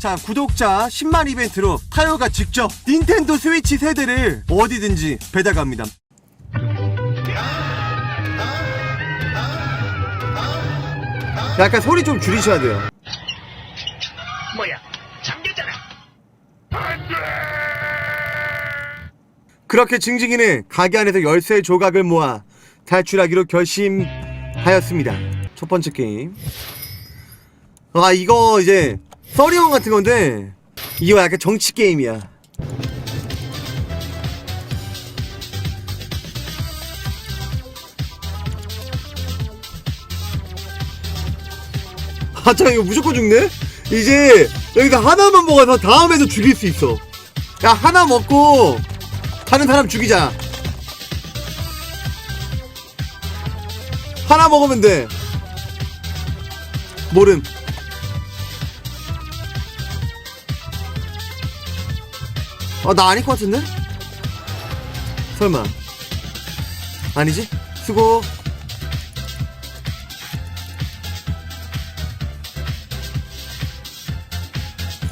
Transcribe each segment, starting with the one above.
자 구독자 10만 이벤트로 타요가 직접 닌텐도 스위치 세대를 어디든지 배달 갑니다 약간 소리 좀 줄이셔야 돼요 뭐야 잠겼잖아 그렇게 징징이는 가게 안에서 열쇠 조각을 모아 탈출하기로 결심하였습니다. 첫 번째 게임. 아 이거 이제 서리원 같은 건데 이거 약간 정치 게임이야. 아, 참, 이거 무조건 죽네? 이제, 여기서 하나만 먹어서 다음에도 죽일 수 있어. 야, 하나 먹고, 다른 사람 죽이자. 하나 먹으면 돼. 모름. 아, 나 아닐 것 같은데? 설마. 아니지? 수고.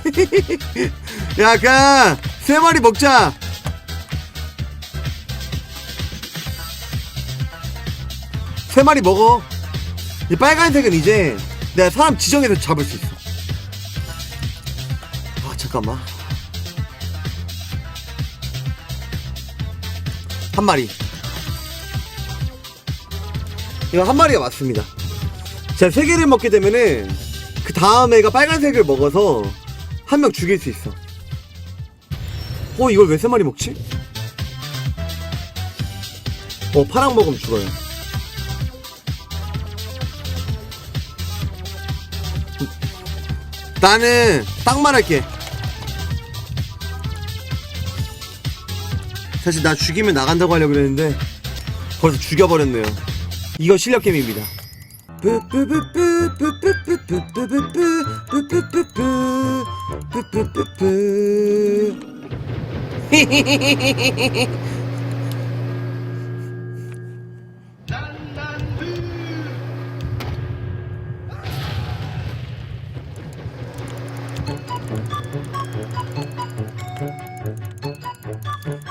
야, 가! 세 마리 먹자! 세 마리 먹어. 이 빨간색은 이제 내가 사람 지정해서 잡을 수 있어. 아, 잠깐만. 한 마리. 이거 한 마리가 맞습니다. 제가 세 개를 먹게 되면은 그 다음 애가 빨간색을 먹어서 한 명 죽일 수 있어. 어, 이걸 왜 세 마리 먹지? 어, 파랑 먹으면 죽어요. 나는 딱 말할게. 사실 나 죽이면 나간다고 하려고 그랬는데 벌써 죽여버렸네요. 이거 실력 게임입니다.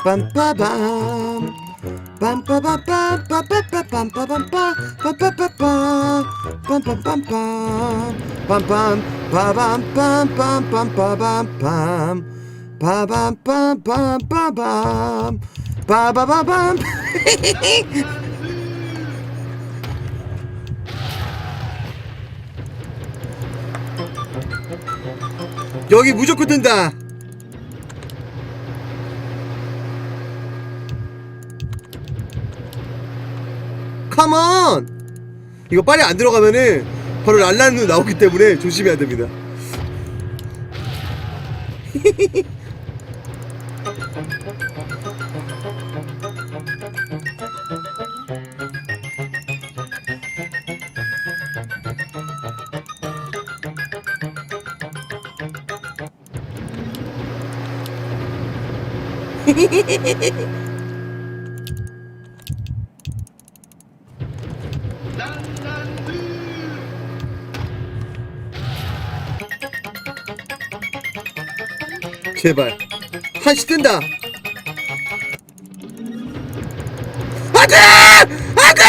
빰빠밤 빰 빰 빠밤 빠밤빰빰빰빰 빠바바밤 여기 무조건 뜬다 컴온! 이거 빨리 안 들어가면은 바로 랄라누 나오기 때문에 조심해야 됩니다. 제발. 한시 뜬다. 안 돼! 안 돼!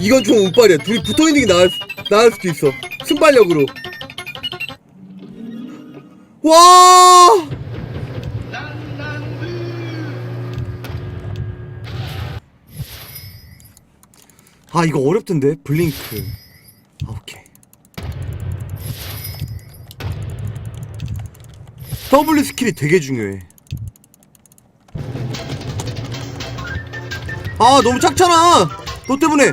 이건 좀 운빨이야. 둘이 붙어 있는 게 나을, 나을 수도 있어. 순발력으로. 와! 아, 이거 어렵던데? 블링크. 아, 오케이. W 스킬이 되게 중요해. 아, 너무 작잖아! 너 때문에!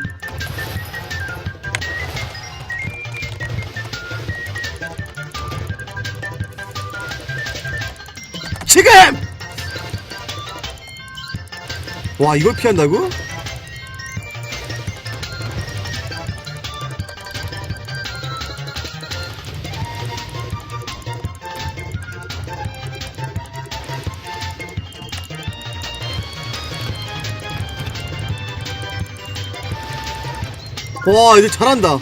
지금! 와, 이걸 피한다고? 와 이제 잘한다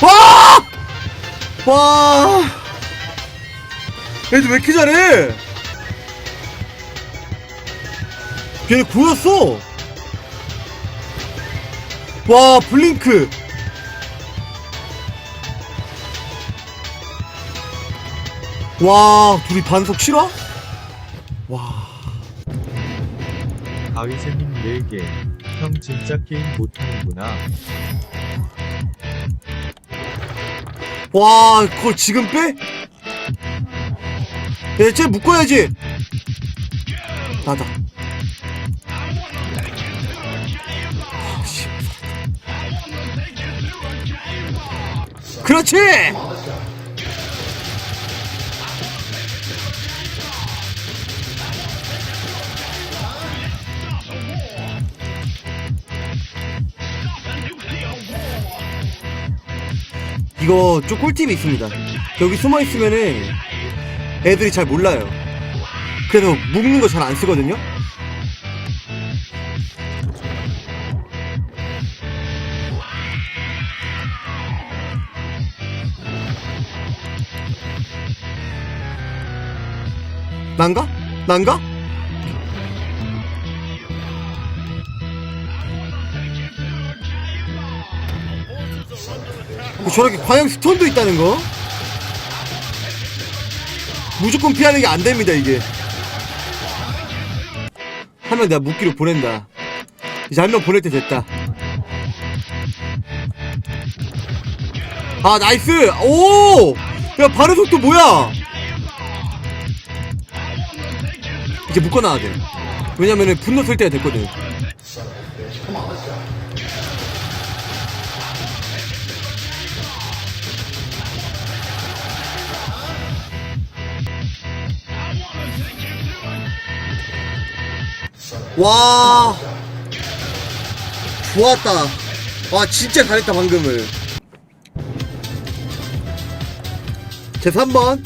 와! 와! 애들 왜 이렇게 잘해? 걔네 구였어! 와, 블링크! 와, 둘이 반속 실화? 와, 가위새님 4개. 형 진짜 게임 못하는구나. 와, 그걸 지금 빼? 야, 쟤 묶어야지! 나다. 아, 씨. 그렇지! 이거 좀 꿀팁이 있습니다. 여기 숨어 있으면은 애들이 잘 몰라요. 그래서 묶는 거 잘 안 쓰거든요. 난가? 난가? 저렇게 과형 스톤도 있다는 거? 무조건 피하는 게 안 됩니다, 이게. 한 명 내가 묶기로 보낸다. 이제 한 명 보낼 때 됐다. 아, 나이스! 오! 야, 바른 속도 뭐야? 이제 묶어놔야 돼. 왜냐면은 분노 쓸 때가 됐거든. 와. 좋았다. 와 진짜 잘했다 방금을. 제 3번.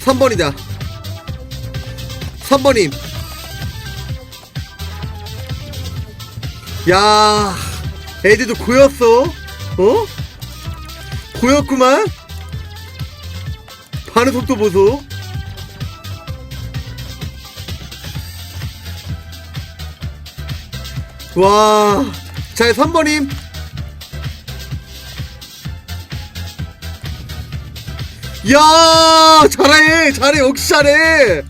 삼번이다. 3번임. 야, 애들도 고였어. 어? 고였구만. 반응 속도 보소. 와, 자, 3번님. 야, 잘해, 잘해, 역시 잘해.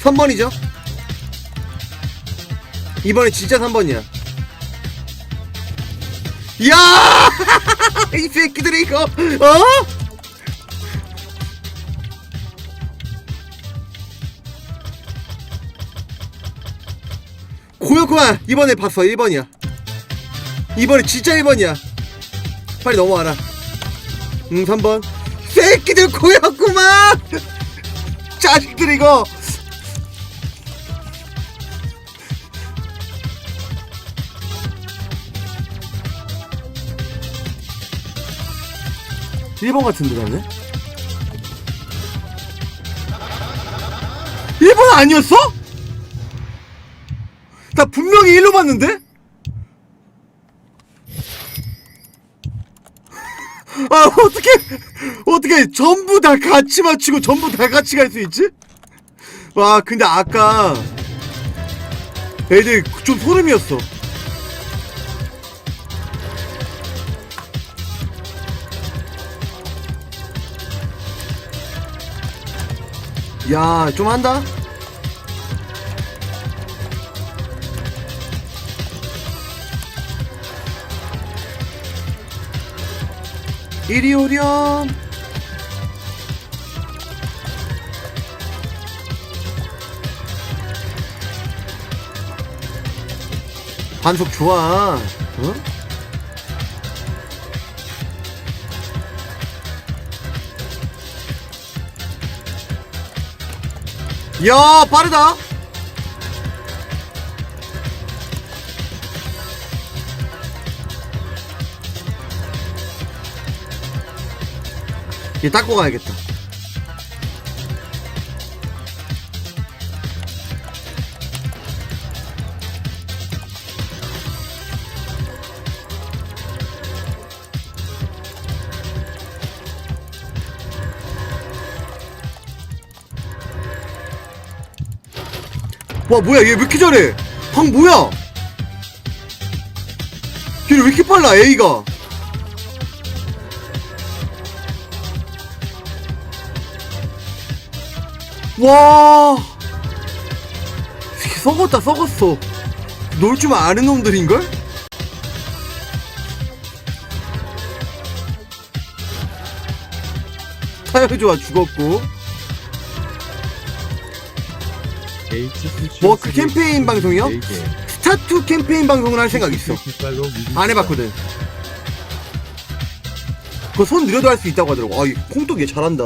삼번이죠 이번에 진짜 3번이야. 야! 이 새끼들이 이거, 어? 고였구만. 이번에 봤어. 1번이야. 이번에 진짜 1번이야. 빨리 넘어와라. 응, 3번. 새끼들 고였구만! 자식들 이거! 1번 같은데 나네? 1번 아니었어? 나 분명히 1로 봤는데? 아 어떻게 어떻게 전부 다 같이 맞추고 전부 다 같이 갈 수 있지? 와 근데 아까 애들 좀 소름이었어 야, 좀 한다? 이리 오렴. 반속 좋아. 어? 야 빠르다. 얘 닦고 가야겠다. 와 뭐야 얘 왜 이렇게 잘해? 방 뭐야? 얘는 왜 이렇게 빨라 A가? 와. 썩었다 썩었어. 놀 줄 아는 놈들인걸? 타이어 좋아 죽었고 뭐, 그 캠페인 방송이요? 네 스타투 캠페인 방송을 할 생각 있어 안 해봤거든. 그거 손 느려도 할 수 있다고 하더라고. 아, 이 콩떡이 잘한다.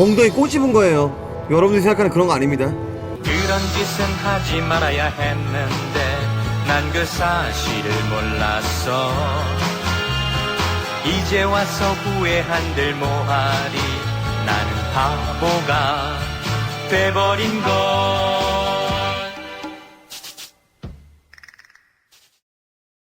엉덩이 꼬집은 거예요. 여러분들이 생각하는 그런 거 아닙니다. 그런 짓은 하지 말아야 했는데 난 그 사실을 몰랐어 이제 와서 후회한들 뭐하리 나는 바보가 돼버린 걸